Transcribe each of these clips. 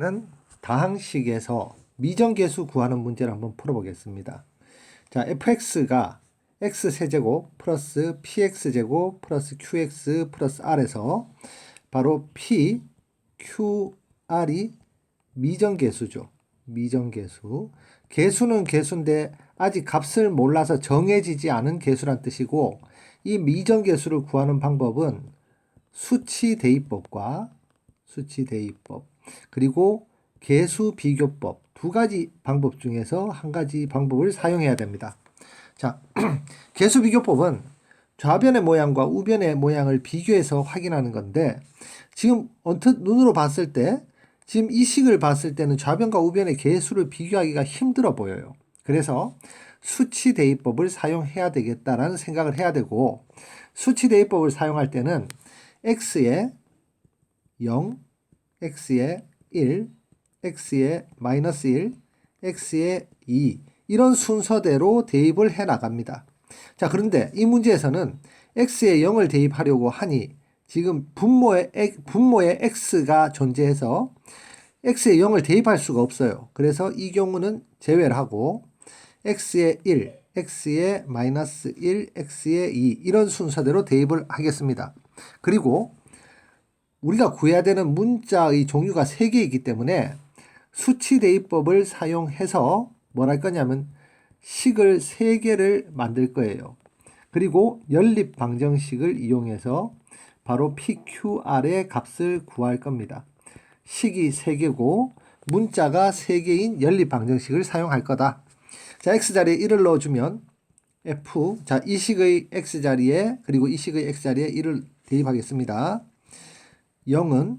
는 다항식에서 미정계수 구하는 문제를 한번 풀어보겠습니다. 자, fx가 x 세제곱 플러스 px 제곱 플러스 qx 플러스 r에서 바로 p, q, r이 미정계수죠. 미정계수. 계수는 계수인데 아직 값을 몰라서 정해지지 않은 계수란 뜻이고 이 미정계수를 구하는 방법은 수치 대입법과 수치 대입법 그리고 계수 비교법 두 가지 방법 중에서 한 가지 방법을 사용해야 됩니다. 자, 계수 비교법은 좌변의 모양과 우변의 모양을 비교해서 확인하는 건데 지금 언뜻 눈으로 봤을 때 지금 이 식을 봤을 때는 좌변과 우변의 계수를 비교하기가 힘들어 보여요. 그래서 수치 대입법을 사용해야 되겠다라는 생각을 해야 되고 수치 대입법을 사용할 때는 x에 0, x에 1, x에 마이너스 1, x에 2 이런 순서대로 대입을 해 나갑니다. 자, 그런데 이 문제에서는 x에 0을 대입하려고 하니 지금 분모에 x- 분모에 x가 존재해서 x에 0을 대입할 수가 없어요. 그래서 이 경우는 제외를 하고 x에 1, x에 마이너스 1, x에 2 이런 순서대로 대입을 하겠습니다. 그리고 우리가 구해야 되는 문자의 종류가 세 개이기 때문에 수치 대입법을 사용해서 뭘 할 거냐면 식을 세 개를 만들 거예요. 그리고 연립 방정식을 이용해서 바로 PQR의 값을 구할 겁니다. 식이 세 개고 문자가 세 개인 연립 방정식을 사용할 거다. 자, x 자리에 1을 넣어주면 f 자, 이 식의 x 자리에 그리고 이 식의 x 자리에 1을 대입하겠습니다. 0은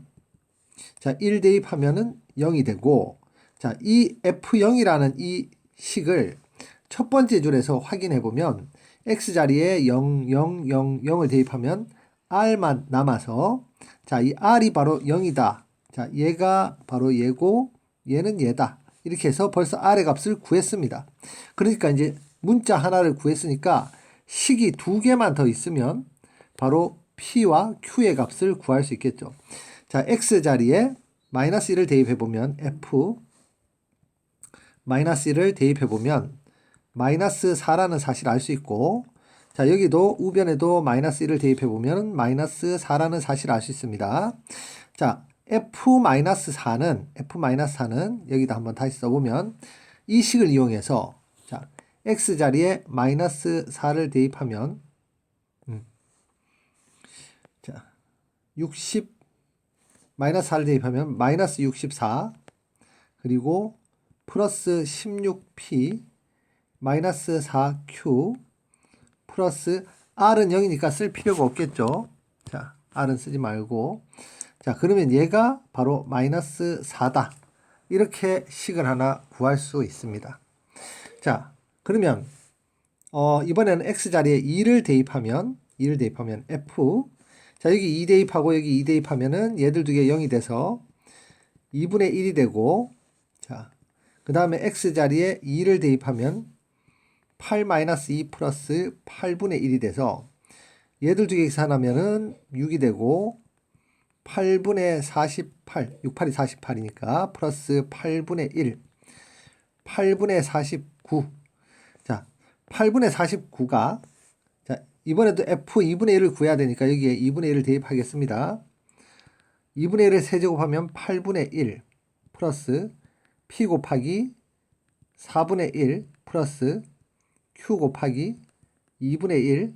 자, 1 대입하면은 0이 되고 자, 이 f0이라는 이 식을 첫 번째 줄에서 확인해 보면 x 자리에 0, 0, 0, 0을 대입하면 r만 남아서 자, 이 r이 바로 0이다. 자, 얘가 바로 얘고 얘는 얘다. 이렇게 해서 벌써 r의 값을 구했습니다. 그러니까 이제 문자 하나를 구했으니까 식이 두 개만 더 있으면 바로 p와 q의 값을 구할 수 있겠죠. 자, x 자리에 마이너스 1을 대입해 보면 f 마이너스 1을 대입해 보면 마이너스 4라는 사실을 알수 있고 자, 여기도 우변에도 마이너스 1을 대입해 보면 마이너스 4라는 사실을 알수 있습니다. 자, f-4는 f-4는 여기다 한번 다시 써보면 이 식을 이용해서 자, x 자리에 마이너스 4를 대입하면 음, 자, 60 마이너스 4를 대입하면 마이너스 64 그리고 플러스 16p 마이너스 4q 플러스 r은 0이니까 쓸 필요가 없겠죠. 자, r은 쓰지 말고 자, 그러면 얘가 바로 마이너스 4다. 이렇게 식을 하나 구할 수 있습니다. 자, 그러면 어, 이번에는 x 자리에 2를 대입하면 2를 대입하면 f 자, 여기 2 대입하고 여기 2 대입하면은 얘들 두 개 0이 돼서 2분의 1이 되고 자, 그 다음에 x 자리에 2를 대입하면 8-2 플러스 8분의 1이 돼서 얘들 두 개 계산하면은 6이 되고 8분의 48, 6, 8이 48이니까 플러스 8분의 1, 8분의 49. 자, 8분의 49가 자, 이번에도 f 2분의 1을 구해야 되니까 여기에 2분의 1을 대입하겠습니다. 2분의 1을 세제곱하면 8분의 1 플러스 p 곱하기 4분의 1 플러스 q 곱하기 2분의 1.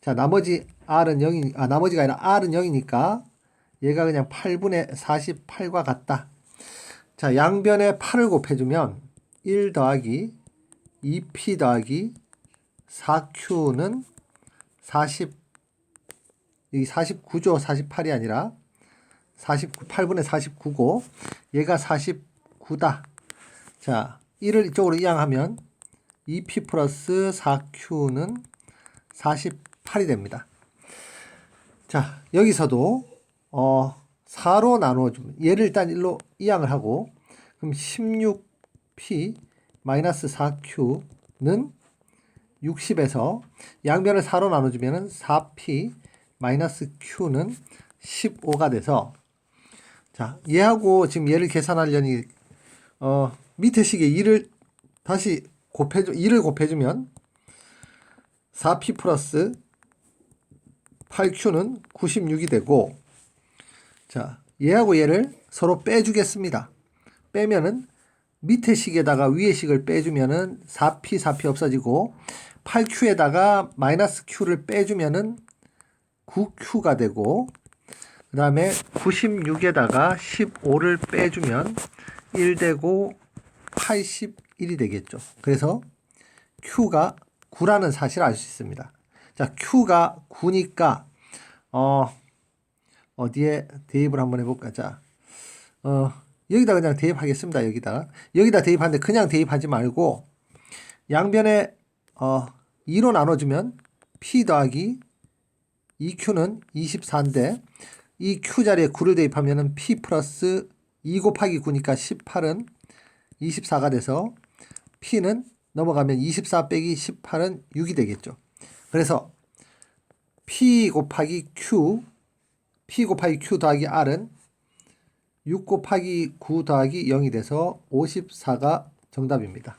자, 나머지 r은 0이 아 나머지가 아니라 r은 0이니까 얘가 그냥 8분의 48과 같다. 자, 양변에 8을 곱해주면 1 더하기 2p 더하기 4q는 40, 여기 49죠. 48이 아니라 49, 8분의 49고 얘가 49다. 자, 1을 이쪽으로 이항하면 2p 플러스 4q는 48이 됩니다. 자, 여기서도 어, 4로 나누어 주면 얘를 일단 1로 이항을 하고 그럼 16p 마이너스 4q는 60에서 양변을 4로 나눠주면 4p 마이너스 q는 15가 돼서 자, 얘하고 지금 얘를 계산하려니 어, 밑에 식에 2를 다시 곱해줘 2를 곱해주면 4p 플러스 8q는 96이 되고 자, 얘하고 얘를 서로 빼주겠습니다. 빼면은 밑에 식에다가 위에 식을 빼주면은 4p 4p 없어지고 8q에다가 마이너스 q를 빼주면은 9q가 되고 그 다음에 96에다가 15를 빼주면 1 되고 81이 되겠죠. 그래서 q가 9라는 사실을 알 수 있습니다. 자, q가 9니까 어 어디에 대입을 한번 해볼까? 자, 어 여기다 그냥 대입하겠습니다. 여기다 여기다 대입하는데 그냥 대입하지 말고 양변에 어 2로 나눠주면 p 더하기 2q는 24인데 이 q 자리에 9를 대입하면 은 p 플러스 2 곱하기 9니까 18은 24가 돼서 p는 넘어가면 24 빼기 18은 6이 되겠죠. 그래서 p 곱하기 q p 곱하기 q 더하기 r은 6 곱하기 9 더하기 0이 돼서 54가 정답입니다.